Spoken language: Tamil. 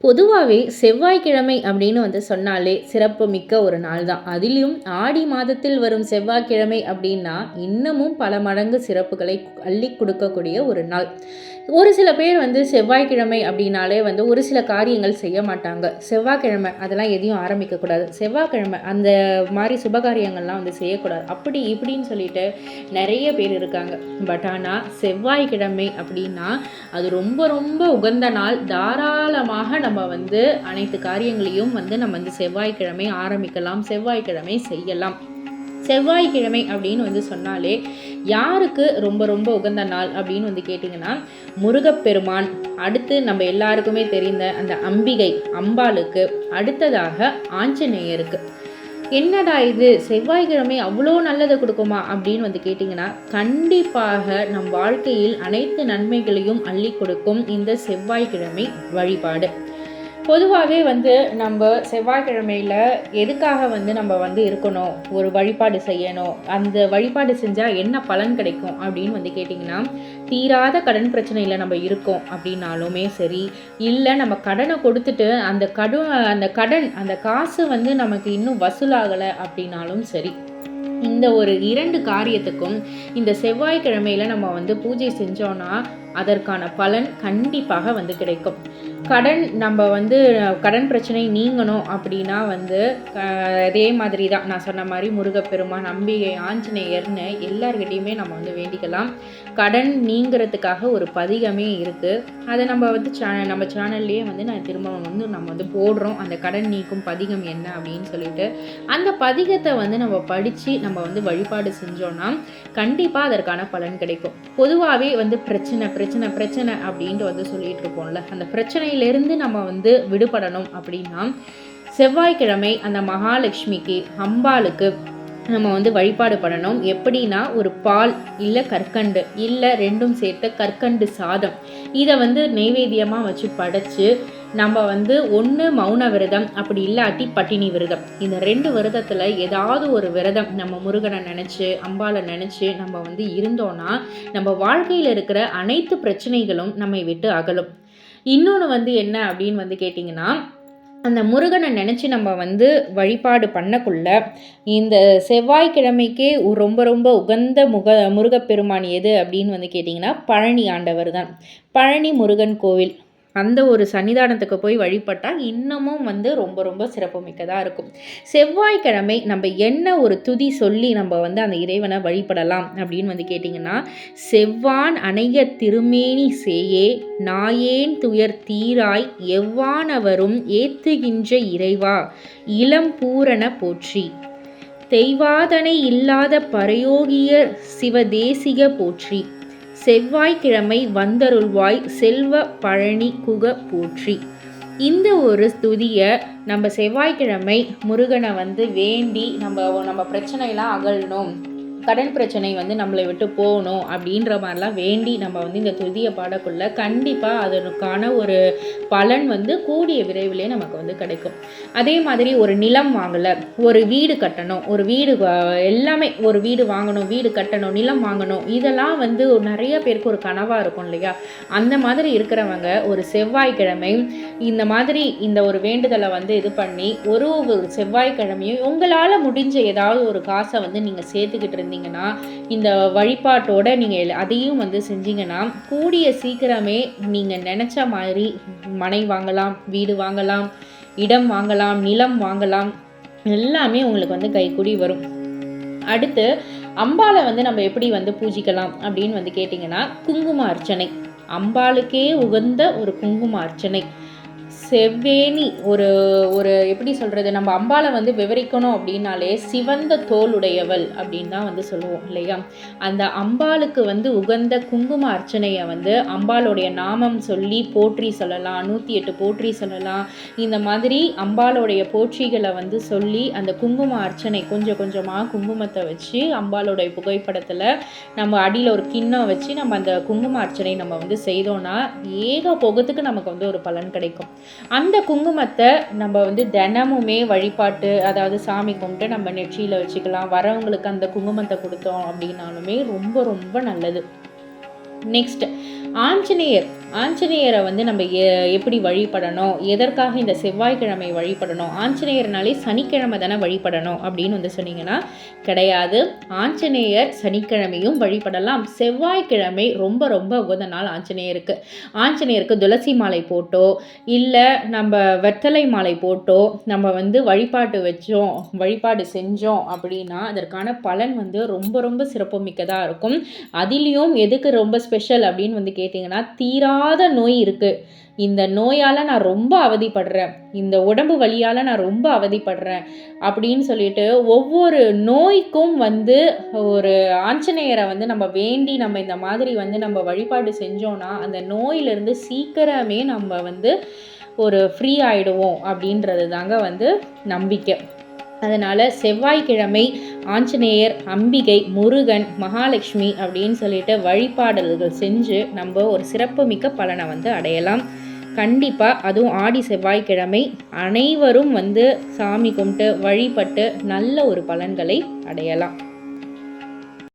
பொதுவாகவே செவ்வாய்க்கிழமை அப்படின்னு வந்து சொன்னாலே சிறப்பு மிக்க ஒரு நாள் தான். அதிலும் ஆடி மாதத்தில் வரும் செவ்வாய்க்கிழமை அப்படின்னா இன்னமும் பல மடங்கு சிறப்புகளை அள்ளி கொடுக்கக்கூடிய ஒரு நாள். ஒரு சில பேர் வந்து செவ்வாய்க்கிழமை அப்படின்னாலே வந்து ஒரு சில காரியங்கள் செய்ய மாட்டாங்க. செவ்வாய்க்கிழமை அதெல்லாம் எதையும் ஆரம்பிக்கக்கூடாது செவ்வாய்க்கிழமை அந்த மாதிரி சுபகாரியங்கள்லாம் வந்து செய்யக்கூடாது. அப்படி இப்படின்னு சொல்லிட்டு நிறைய பேர் இருக்காங்க. பட் ஆனால் செவ்வாய்க்கிழமை அப்படின்னா அது ரொம்ப ரொம்ப உகந்த நாள். தாராளமாக நம்ம வந்து அனைத்து காரியங்களையும் வந்து நம்ம வந்து செவ்வாய்க்கிழமை ஆரம்பிக்கலாம் செவ்வாய்க்கிழமை செய்யலாம். செவ்வாய்க்கிழமை அப்படின்னு வந்து சொன்னாலே யாருக்கு ரொம்ப ரொம்ப உகந்த நாள் அப்படின்னு வந்து கேட்டிங்கன்னா முருகப்பெருமான். அடுத்து நம்ம எல்லாருக்குமே தெரிந்த அந்த அம்பிகை அம்பாளுக்கு. அடுத்ததாக ஆஞ்சநேயருக்கு. என்னடா இது? செவ்வாய்க்கிழமை அவ்வளோ நல்லதை கொடுக்குமா அப்படின்னு வந்து கேட்டிங்கன்னா கண்டிப்பாக நம் வாழ்க்கையில் அனைத்து நன்மைகளையும் அள்ளி கொடுக்கும் இந்த செவ்வாய்க்கிழமை வழிபாடு. பொதுவாகவே வந்து நம்ம செவ்வாய்க்கிழமையில் எதுக்காக வந்து நம்ம வந்து இருக்கணும்? ஒரு வழிபாடு செய்யணும். அந்த வழிபாடு செஞ்சால் என்ன பலன் கிடைக்கும் அப்படின்னு வந்து கேட்டிங்கன்னா தீராத கடன் பிரச்சனையில் நம்ம இருக்கோம் அப்படின்னாலுமே சரி இல்லை நம்ம கடனை கொடுத்துட்டு அந்த கடு அந்த கடன் அந்த காசு வந்து நமக்கு இன்னும் வசூலாகலை அப்படின்னாலும் சரி இந்த ஒரு இரண்டு காரியத்துக்கும் இந்த செவ்வாய்க்கிழமையில் நம்ம வந்து பூஜை செஞ்சோன்னா அதற்கான பலன் கண்டிப்பாக வந்து கிடைக்கும். கடன் நம்ம வந்து கடன் பிரச்சனை நீங்கணும் அப்படின்னா வந்து அதே மாதிரி தான் நான் சொன்ன மாதிரி முருகப்பெருமான் நம்பிகை ஆஞ்சநேயர்னு எல்லார்கிட்டையுமே நம்ம வந்து வேண்டிக்கலாம். கடன் நீங்கிறதுக்காக ஒரு பதிகமே இருக்குது அதை நம்ம வந்து சே நம்ம சேனல்லையே வந்து நான் திரும்ப வந்து நம்ம வந்து போடுறோம். அந்த கடன் நீக்கும் பதிகம் என்ன அப்படின்னு சொல்லிட்டு. அந்த பதிகத்தை வந்து நம்ம படித்து நம்ம வந்து வழிபாடு செஞ்சோன்னா கண்டிப்பாக அதற்கான பலன் கிடைக்கும். பொதுவாகவே வந்து பிரச்சனை பிரச்சனை பிரச்சனை அப்படின்ட்டு வந்து சொல்லிட்டு இருப்போம்ல. அந்த பிரச்சனையிலேருந்து நம்ம வந்து விடுபடணும் அப்படின்னா செவ்வாய்க்கிழமை அந்த மகாலட்சுமிக்கு அம்பாளுக்கு நம்ம வந்து வழிபாடு பண்ணணும். எப்படின்னா ஒரு பால் இல்லை கற்கண்டு இல்லை ரெண்டும் சேர்த்த கற்கண்டு சாதம். இதை வந்து நெய்வேத்தியமாக வச்சு படைச்சு நம்ம வந்து ஒன்று மௌன விரதம் அப்படி இல்லாட்டி பட்டினி விரதம். இந்த ரெண்டு விரதத்தில் ஏதாவது ஒரு விரதம் நம்ம முருகனை நினச்சி அம்பாலை நினச்சி நம்ம வந்து இருந்தோன்னா நம்ம வாழ்க்கையில் இருக்கிற அனைத்து பிரச்சனைகளும் நம்மை விட்டு அகலும். இன்னொன்று வந்து என்ன அப்படின்னு வந்து கேட்டிங்கன்னா அந்த முருகனை நினச்சி நம்ம வந்து வழிபாடு பண்ணக்குள்ள இந்த செவ்வாய்க்கிழமைக்கே ரொம்ப ரொம்ப உகந்த முக முருகப்பெருமான் எது அப்படின்னு வந்து கேட்டிங்கன்னா பழனி ஆண்டவர் தான் பழனி முருகன் கோவில். அந்த ஒரு சன்னிதானத்துக்கு போய் வழிபட்டால் இன்னமும் வந்து ரொம்ப ரொம்ப சிறப்புமிக்கதாக இருக்கும். செவ்வாய்க்கிழமை நம்ம என்ன ஒரு துதி சொல்லி நம்ம வந்து அந்த இறைவனை வழிபடலாம் அப்படின்னு வந்து கேட்டிங்கன்னா செவ்வான் அணைய திருமேனி சேயே நாயேன் துயர் தீராய் எவ்வானவரும் ஏத்துகின்ற இறைவா இளம் பூரண போற்றி. தெய்வாதனை இல்லாத பரயோகிய சிவதேசிக போற்றி. செவ்வாய்க்கிழமை வந்தருள்வாய் செல்வ பழனி குக போற்றி. இந்த ஒரு துதியை நம்ம செவ்வாய்க்கிழமை முருகனை வந்து வேண்டி நம்ம நம்ம பிரச்சனையெல்லாம் அகழணும் கடன் பிரச்சனை வந்து நம்மளை விட்டு போகணும் அப்படின்ற மாதிரிலாம் வேண்டி நம்ம வந்து இந்த துதியை பாடக்குள்ள கண்டிப்பாக அதனுக்கான ஒரு பலன் வந்து கூடிய விரைவிலே நமக்கு வந்து கிடைக்கும். அதே மாதிரி ஒரு நிலம் வாங்கலை ஒரு வீடு கட்டணும் ஒரு வீடு எல்லாமே ஒரு வீடு வாங்கணும் வீடு கட்டணும் நிலம் வாங்கணும் இதெல்லாம் வந்து நிறைய பேருக்கு ஒரு கனவாக இருக்கும் இல்லையா? அந்த மாதிரி இருக்கிறவங்க ஒரு செவ்வாய்க்கிழமை இந்த மாதிரி இந்த ஒரு வேண்டுதலை வந்து இது பண்ணி ஒரு ஒரு செவ்வாய்க்கிழமையும் உங்களால் முடிஞ்ச ஏதாவது ஒரு காசை வந்து நீங்கள் சேர்த்துக்கிட்டு இருந்தீங்க இருந்தீங்கன்னா இந்த வழிபாட்டோட நீங்கள் அதையும் வந்து செஞ்சீங்கன்னா கூடிய சீக்கிரமே நீங்கள் நினச்ச மாதிரி மனை வாங்கலாம் வீடு வாங்கலாம் இடம் வாங்கலாம் நிலம் வாங்கலாம் எல்லாமே உங்களுக்கு வந்து கைக்கூடி வரும். அடுத்து அம்பாலை வந்து நம்ம எப்படி வந்து பூஜிக்கலாம் அப்படின்னு வந்து கேட்டிங்கன்னா குங்கும அர்ச்சனை. அம்பாளுக்கே உகந்த ஒரு குங்கும அர்ச்சனை. செவ்வேணி ஒரு ஒரு எப்படி சொல்கிறது நம்ம அம்பாவை வந்து விவரிக்கணும் அப்படின்னாலே சிவந்த தோலுடையவள் அப்படின்னு தான் வந்து சொல்லுவோம் இல்லையா? அந்த அம்பாளுக்கு வந்து உகந்த குங்கும அர்ச்சனையை வந்து அம்பாளுடைய நாமம் சொல்லி போற்றி சொல்லலாம் நூற்றி எட்டு போற்றி சொல்லலாம். இந்த மாதிரி அம்பாளுடைய போற்றிகளை வந்து சொல்லி அந்த குங்கும அர்ச்சனை கொஞ்சம் கொஞ்சமாக குங்குமத்தை வச்சு அம்பாளுடைய புகைப்படத்தில் நம்ம அடியில் ஒரு கிண்ணம் வச்சு நம்ம அந்த குங்கும அர்ச்சனை நம்ம வந்து செய்தோம்னா ஏக போகத்துக்கு நமக்கு வந்து ஒரு பலன் கிடைக்கும். அந்த குங்குமத்தை நம்ம வந்து தினமுமே வழிபாட்டு அதாவது சாமி கும்பிட்டு நம்ம நெற்றியில் வச்சுக்கலாம். வரவங்களுக்கு அந்த குங்குமத்தை கொடுத்தோம் அப்படின்னாலுமே ரொம்ப ரொம்ப நல்லது. நெக்ஸ்ட் ஆஞ்சநேயர் ஆஞ்சநேயரை வந்து நம்ம எ- எப்படி வழிபடணும்? எதற்காக இந்த செவ்வாய்க்கிழமை வழிபடணும்? ஆஞ்சநேயர்னாலே சனிக்கிழமை தானே வழிபடணும் அப்படின்னு வந்து சொன்னீங்கன்னா கிடையாது. ஆஞ்சநேயர் சனிக்கிழமையும் வழிபடலாம். செவ்வாய்க்கிழமை ரொம்ப ரொம்ப உகந்த நாள் ஆஞ்சநேயருக்கு. ஆஞ்சநேயருக்கு துளசி மாலை போட்டோ இல்லை நம்ம வெத்தலை மாலை போட்டோ நம்ம வந்து வழிபாட்டு வச்சோம் வழிபாடு செஞ்சோம் அப்படின்னா அதற்கான பலன் வந்து ரொம்ப ரொம்ப சிறப்புமிக்கதாக இருக்கும். அதிலையும் எதுக்கு ரொம்ப ஸ்பெஷல் அப்படின்னு வந்து கேட்டிங்கன்னா தீராத நோய் இருக்குது இந்த நோயால் நான் ரொம்ப அவதிப்படுறேன். இந்த உடம்பு வழியால் நான் ரொம்ப அவதிப்படுறேன். அப்படின்னு சொல்லிட்டு ஒவ்வொரு நோய்க்கும் வந்து ஒரு ஆஞ்சநேயரை வந்து நம்ம வேண்டி நம்ம இந்த மாதிரி வந்து நம்ம வழிபாடு செஞ்சோன்னா அந்த நோயிலிருந்து சீக்கிரமே நம்ம வந்து ஒரு ஃப்ரீ ஆகிடுவோம் அப்படின்றது தாங்க வந்து நம்பிக்கை. அதனால் செவ்வாய்க்கிழமை ஆஞ்சநேயர் அம்பிகை முருகன் மகாலட்சுமி அப்படின்னு சொல்லிட்டு வழிபாடல்கள் செஞ்சு நம்ம ஒரு சிறப்புமிக்க பலனை வந்து அடையலாம். கண்டிப்பாக அதுவும் ஆடி செவ்வாய்க்கிழமை அனைவரும் வந்து சாமி கும்பிட்டு வழிபட்டு நல்ல ஒரு பலன்களை அடையலாம்.